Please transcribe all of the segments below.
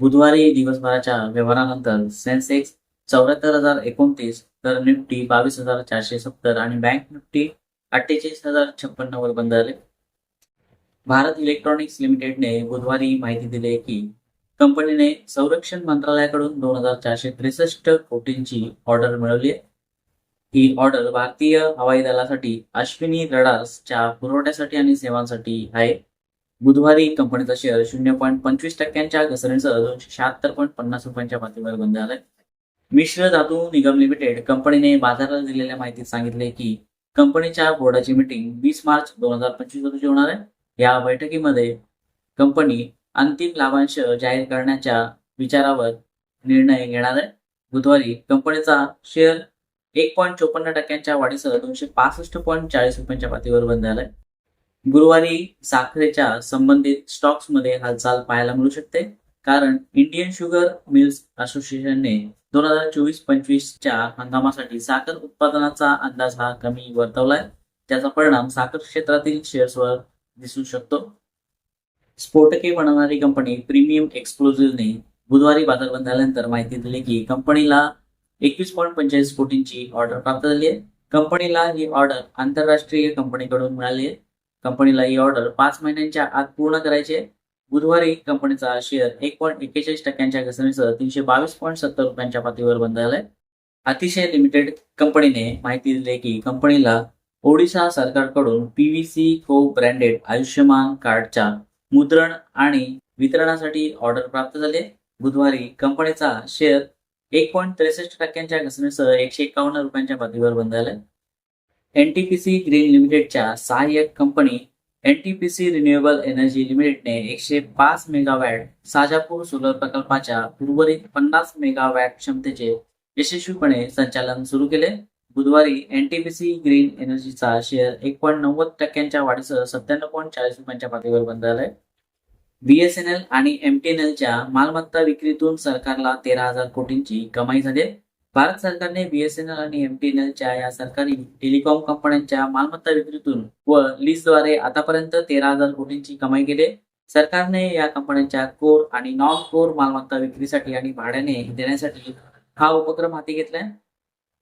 बुधवारी दिवसभराच्या व्यवहारानंतर सेन्सेक्स चौऱ्याहत्तर हजार एकोणतीस तर निफ्टी बावीस हजार चारशे सत्तर आणि बँक निफ्टी अठ्ठेचाळीस हजार छप्पन्न वर बंद झाले. भारत इलेक्ट्रॉनिक्स लिमिटेडने बुधवारी माहिती दिली की कंपनीने संरक्षण मंत्रालयाकडून दोन हजार चारशे त्रेसष्ट कोटींची ऑर्डर मिळवली आहे. ही ऑर्डर भारतीय हवाई दलासाठी अश्विनी रडार्सच्या पुरवठ्यासाठी आणि सेवांसाठी आहे. बुधवारी कंपनीचा शेअर शून्य पॉईंट पंचवीस टक्क्यांच्या घसरणीसह दोनशे शहात्तर पॉईंट पन्नास रुपयांच्या पातळीवर बंद झालाय. मिश्र धातू निगम लिमिटेड कंपनीने बाजाराला दिलेल्या माहितीत सांगितले की कंपनीच्या बोर्डाची मीटिंग वीस मार्च दोन हजार पंचवीस रोजी होणार आहे. या बैठकीमध्ये कंपनी अंतिम लाभांश जाहीर करण्याच्या विचारावर निर्णय घेणार आहे. बुधवारी कंपनीचा शेअर एक पॉईंट चोपन्न टक्क्यांच्या वाढीसह दोनशे पासष्ट पॉईंट चाळीस रुपयांच्या पातळीवर बंद झालाय. गुरुवारी साखरेच्या संबंधित स्टॉक्समध्ये हालचाल पाहायला मिळू शकते कारण इंडियन शुगर मिल्स असोसिएशनने दोन हजार चोवीस पंचवीसच्या हंगामासाठी साखर उत्पादनाचा अंदाज हा कमी वर्तवलाय. त्याचा परिणाम साखर क्षेत्रातील शेअर्सवर दिसू शकतो. स्फोटके बनवणारी कंपनी प्रीमियम एक्सप्लोजिव्हने बुधवारी बाजार बंद झाल्यानंतर माहिती दिली की कंपनीला एकवीस पॉईंट पंचेचाळीस कोटींची ऑर्डर प्राप्त झाली आहे. कंपनीला ही ऑर्डर आंतरराष्ट्रीय कंपनीकडून मिळाली आहे. कंपनीला ही ऑर्डर पाच महिन्यांच्या आत पूर्ण करायची आहे. बुधवारी कंपनीचा शेअर एक पॉईंट एक्केचाळीस टक्क्यांच्या घसरणीसह तीनशे बावीस पॉईंट सत्तर रुपयांच्या पातळीवर बंद झालाय अतिशय लिमिटेड कंपनीने माहिती दिली की कंपनीला ओडिशा सरकारकडून पीव्हीसी को ब्रँडेड आयुष्यमान कार्डच्या मुद्रण आणि वितरणासाठी ऑर्डर प्राप्त झाले. बुधवारी कंपनीचा शेअर एक पॉईंट त्रेसष्ट टक्क्यांच्या घसरणीसह एकशे एकावन्न रुपयांच्या पातळीवर बंद झालाय एनटीपीसी ग्रीन लिमिटेडच्या सहाय्यक कंपनी एनटीपीसी रिन्युएबल एनर्जी लिमिटेडने एकशे पाच मेगावॅट साजापूर सोलर प्रकल्पाच्या उर्वरित पन्नास मेगावॅट क्षमतेचे यशस्वीपणे संचालन सुरू केले. बुधवारी एनटीपीसी ग्रीन एनर्जीचा शेअर एक पॉईंट नव्वद टक्क्यांच्या वाढीसह सत्त्याण्णव पॉईंट चाळीस रुपयांच्या पातळीवर बंद झालाय. बीएसएनएल आणि एमटीएनएलच्या मालमत्ता विक्रीतून सरकारला तेरा हजार कोटींची कमाई झाली आहे. भारत सरकारने बीएसएनएल आणि एमटीएनएलच्या या सरकारी टेलिकॉम कंपन्यांच्या मालमत्ता विक्रीतून व लीजद्वारे आतापर्यंत तेरा हजार कोटींची कमाई केली सरकारने या कंपन्यांच्या कोर आणि नॉन कोर मालमत्ता विक्रीसाठी आणि भाड्याने देण्यासाठी हा उपक्रम हाती घेतलाय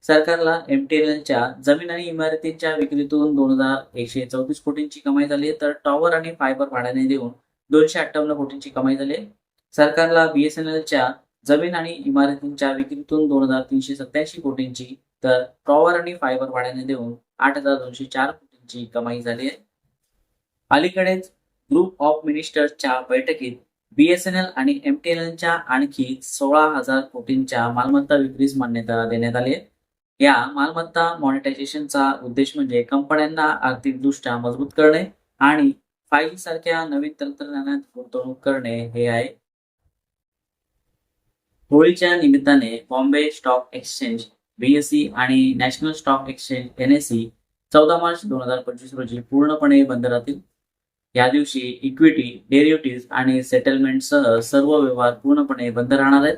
सरकारला एमटीएनएलच्या जमीन आणि इमारतींच्या विक्रीतून दोन हजार एकशे चौतीस कोटींची कमाई झाली तर टॉवर आणि फायबर भाड्याने देऊन दोनशे अठ्ठावन्न कोटींची कमाई झाली आहे. सरकारला बीएसएनएलच्या जमीन आणि इमारतींच्या विक्रीतून दोन हजार तीनशे सत्याऐंशी कोटींची तर टॉवर आणि फायबर भाड्याने देऊन आठ हजार दोनशे चार कोटींची कमाई झाली आहे अलीकडेच ग्रुप ऑफ मिनिस्टर्सच्या बैठकीत बीएसएनएल आणि एमटीएनएलच्या आणखी सोळा हजार कोटींच्या मालमत्ता विक्रीस मान्यता देण्यात आली आहे या मालमत्ता मॉनिटायझेशनचा उद्देश म्हणजे कंपन्यांना आर्थिकदृष्ट्या मजबूत करणे आणि फाईल सारख्या नवीन तंत्रज्ञानात गुंतवणूक करणे हे आहे. होळीच्या निमित्ताने बॉम्बे स्टॉक एक्सचेंज बीएससी आणि नॅशनल स्टॉक एक्सचेंज एनएससी चौदा मार्च दोन हजार पंचवीस रोजी पूर्णपणे बंद राहतील. या दिवशी इक्विटी डेरिव्हेटिव्ह आणि सेटलमेंटसह सर्व व्यवहार पूर्णपणे बंद राहणार आहेत.